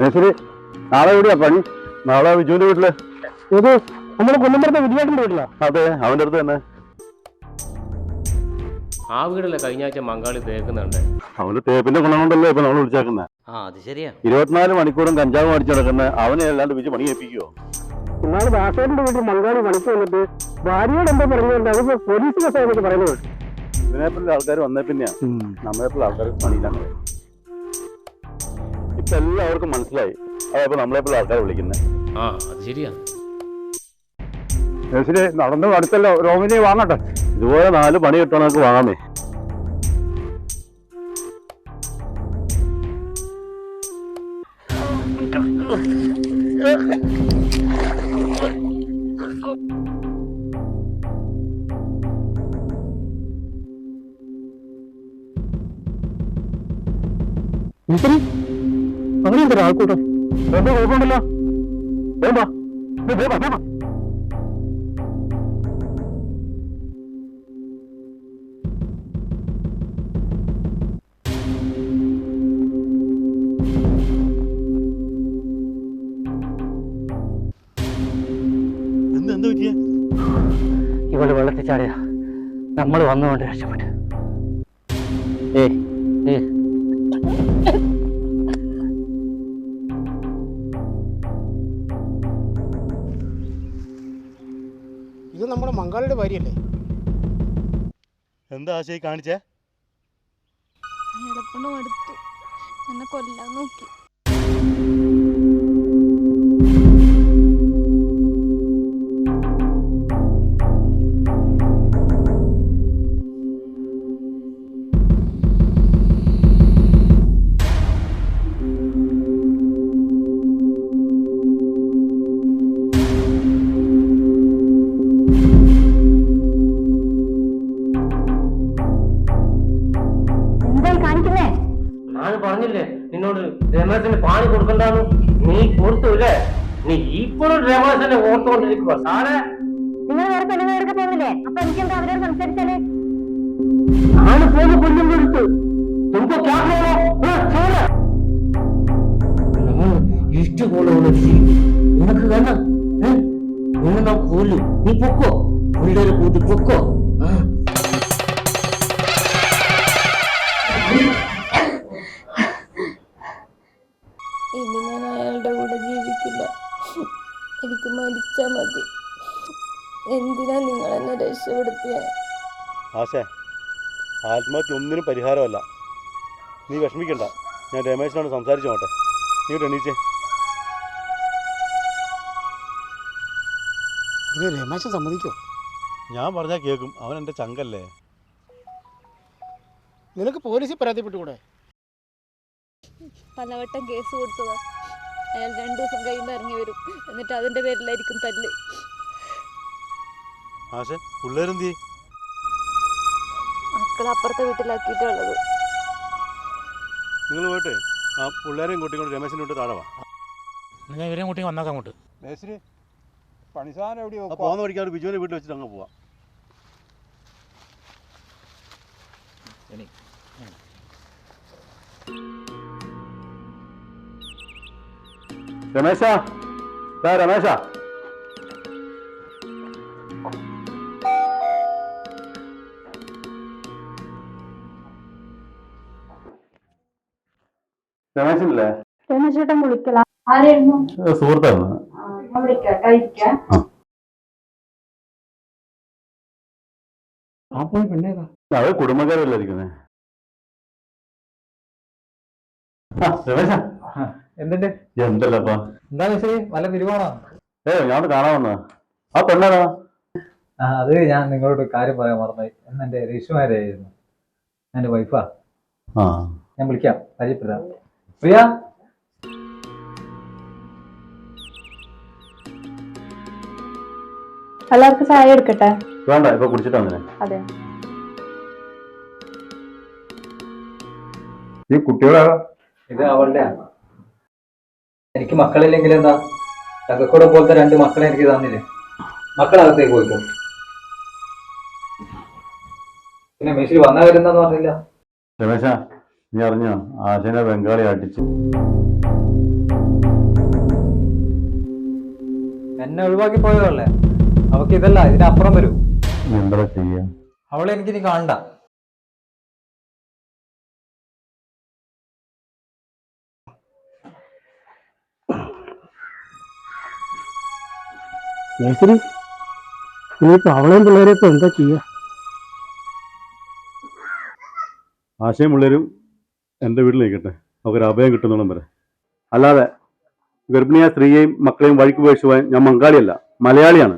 മേശരി നാളെ എവിടെയാ പണി? നാളെ വിജുവിന്റെ വീട്ടിൽ. ഇത് നമ്മുടെ കൊല്ലമ്പുറത്തെ വിജയേട്ടന്റെ വീട്ടിലാ? അതെ അവന്റെ അടുത്ത് തന്നെ. ആ വീടല്ലേ കഴിഞ്ഞ ആഴ്ച മങ്കാളി തേക്കുന്നുണ്ട്. അവന് തേപ്പിന്റെ ഗുണം കൊണ്ടല്ലേ ഇപ്പൊ നമ്മൾ വിളിച്ചേക്കുന്നത് ആ അത് ശരിയാ. ഇരുപത്തിനാല് മണിക്കൂറും കഞ്ചാവ് അടിച്ചു നടക്കുന്ന അവനെ അല്ലാണ്ട് വിജു പണി ഏൽപ്പിക്കുവോ? ഇന്നാൾ ദാസേട്ടന്റെ വീട്ടിൽ മങ്കാളി പണിക്ക് വന്നിട്ട് ഭാര്യയോട് എന്താ പറഞ്ഞുകൊണ്ട് അതിപ്പോ പോലീസ് പറയുന്നത്. ഇതിനെപ്പോലുള്ള ആൾക്കാർ വന്നേ പിന്നെയാ. നമ്മളെപ്പോലുള്ള ആൾക്കാർ പണിയിലാണ് ഇപ്പൊ എല്ലാവർക്കും മനസ്സിലായി. അതപ്പോ നമ്മളെപ്പോലുള്ള ആൾക്കാർ വിളിക്കുന്നത് ആ അത് നടന്നു അടുത്തല്ലോ? രോമിനെ വാങ്ങട്ടെ. ഇതുപോലെ നാല് പണി കിട്ടണം നമുക്ക് വാങ്ങാമേ മിസ്ത്രി അങ്ങനെ എന്തൊരു ആൾക്കൂട്ടം എന്താ കുഴപ്പമുണ്ടല്ലോ വേണ്ട. ഇവൾ വെള്ളത്തിൽ ചാടിയ. നമ്മൾ വന്നുകൊണ്ട് രക്ഷപ്പെട്ടു. ഏ ഏ മങ്കാളിയുടെ ഭാര്യയല്ലേ? എന്താ ആശയി കാണിച്ചേ? അയാളെ കൊണ്ട് മടുത്തു. എന്നെ കൊല്ലാൻ നോക്കി. പറഞ്ഞില്ലേ? നിന്നോട് രമേശന് പാണി കൊടുക്കണ്ടാന്ന്? നീ കൊടുത്തൂല്ലേ? നീ ഇപ്പോഴും രമേശനെ ഓർത്തുകൊണ്ടിരിക്കുക സാറേ. നിങ്ങൾ വേറെ പെണ്ണുങ്ങൾ എടുക്കാൻ പോകുന്നില്ലേ അപ്പൊ എനിക്ക് എന്താ അവരോട് സംസാരിച്ചാൽ? ആണ് പോന്ന് കൊല്ലും കൊടുത്തു. തുമ്പോ ഇഷ്ടപോലെ നിനക്ക് വേണം നിന്നെ നാം കൊല്ലും. നീ പൊക്കോ? പിള്ളേരെ കൂട്ടി പൊക്കോ? എനിക്ക് മരിച്ചാ മതി. എന്തിനാ നിങ്ങൾ എന്നെ രക്ഷപ്പെടുത്തിയ? ആശേ ആത്മഹത്യ ഒന്നിനും പരിഹാരമല്ല. നീ വിഷമിക്കണ്ട. ഞാൻ രമേശനോട് സംസാരിച്ചു നോട്ടെ നീ എണീച്ചേ. ഇതിന് രമേശൻ സമ്മതിക്കോ? ഞാൻ പറഞ്ഞാൽ കേൾക്കും അവൻ എന്റെ ചങ്കല്ലേ. നിനക്ക് പോലീസിൽ പരാതിപ്പെട്ടുകൂടെ? പലവട്ടം കേസ് കൊടുത്തതാ. അയാൾ രണ്ടു ദിവസം കഴിയുമ്പോൾ ഇറങ്ങി വരും. എന്നിട്ട് അതിന്റെ പേരിലായിരിക്കും തല്ല്. ആശേ പിള്ളേരെന്തി മക്കളെ അപ്പുറത്തെ വീട്ടിലാക്കിയിട്ടുള്ളത് നിങ്ങൾ പോയിട്ട്. ആ പിള്ളേരെയും കൂട്ടിക്കൊണ്ട് രമേശിന്റെ വീട്ടിൽ താഴെ വാ. ഞാൻ ഇവരെയും കൂട്ടി വന്നേക്കാം അങ്ങോട്ട്. മേശരി പണിസാധനം എവിടെയോ ആ പോകുന്ന വഴിക്ക് അവിടെ ബിജുവിന്റെ വീട്ടിൽ വെച്ചിട്ട് അങ്ങ് പോവാം. രമേശ രമേശ രമേശനല്ലേ രമേശേട്ടൻ വിളിക്കലാ ആരായിരുന്നു സുഹൃത്താണ് ഞാൻ വിളിക്കാട്ടോ ഇരിക്കാം അത് കുടുംബക്കാരല്ലേ ഇരിക്കുന്നത് ആ രമേശ എന്തിന്റെ എന്തല്ലപ്പാ എന്താ ശരി വല്ല തിരുവാണോ ഏ ഞാൻ കാണാൻ വന്ന ആ അത് ഞാൻ നിങ്ങളോട് കാര്യം പറയാൻ മറന്നായി എന്ന് എന്റെ രേഷുമാരായിരുന്നു എന്റെ വൈഫാ ആ. ഞാൻ വിളിക്കാം. പരിചയപ്പെടാം. പ്രിയ? എല്ലാവർക്കും ചായ എടുക്കട്ടെ? വേണ്ട ഇപ്പൊ കുടിച്ചിട്ടാ അങ്ങനെ അതെ. ഈ കുട്ടികളാ ഇത് അവളുടെ എനിക്ക് മക്കളില്ലെങ്കിൽ എന്താ? തങ്കക്കൂടെ പോലത്തെ രണ്ട് മക്കളെ എനിക്ക് തന്നില്ലേ? മക്കളകത്തേക്ക് പോയിക്കോ. പിന്നെ മെസ്സിൽ വന്ന വരുന്നെന്ന് പറഞ്ഞില്ല? രമേശ നീ അറിഞ്ഞോ? ആശനെ ബംഗാളി അടിച്ചു. എന്നെ ഒഴിവാക്കി പോയതല്ലേ? അവക്ക് ഇതല്ല ഇതിനപ്പുറം വരൂ. എന്താ ചെയ്യാ? അവളെ എനിക്ക് ഇനി കാണണ്ട. മേശരി ഇനിയിപ്പോ അവളെയും പിള്ളേരെ ഇപ്പൊ എന്താ ചെയ്യാ? ആശയം പിള്ളേരും എന്റെ വീട്ടിൽ നിൽക്കട്ടെ അവർക്കൊരു അഭയം കിട്ടുന്നോളം വരെ. അല്ലാതെ ഗർഭിണിയായ സ്ത്രീയെയും മക്കളെയും വഴിക്ക് ഉപേക്ഷിച്ച് പോകാൻ ഞാൻ മംഗാളിയല്ല മലയാളിയാണ്.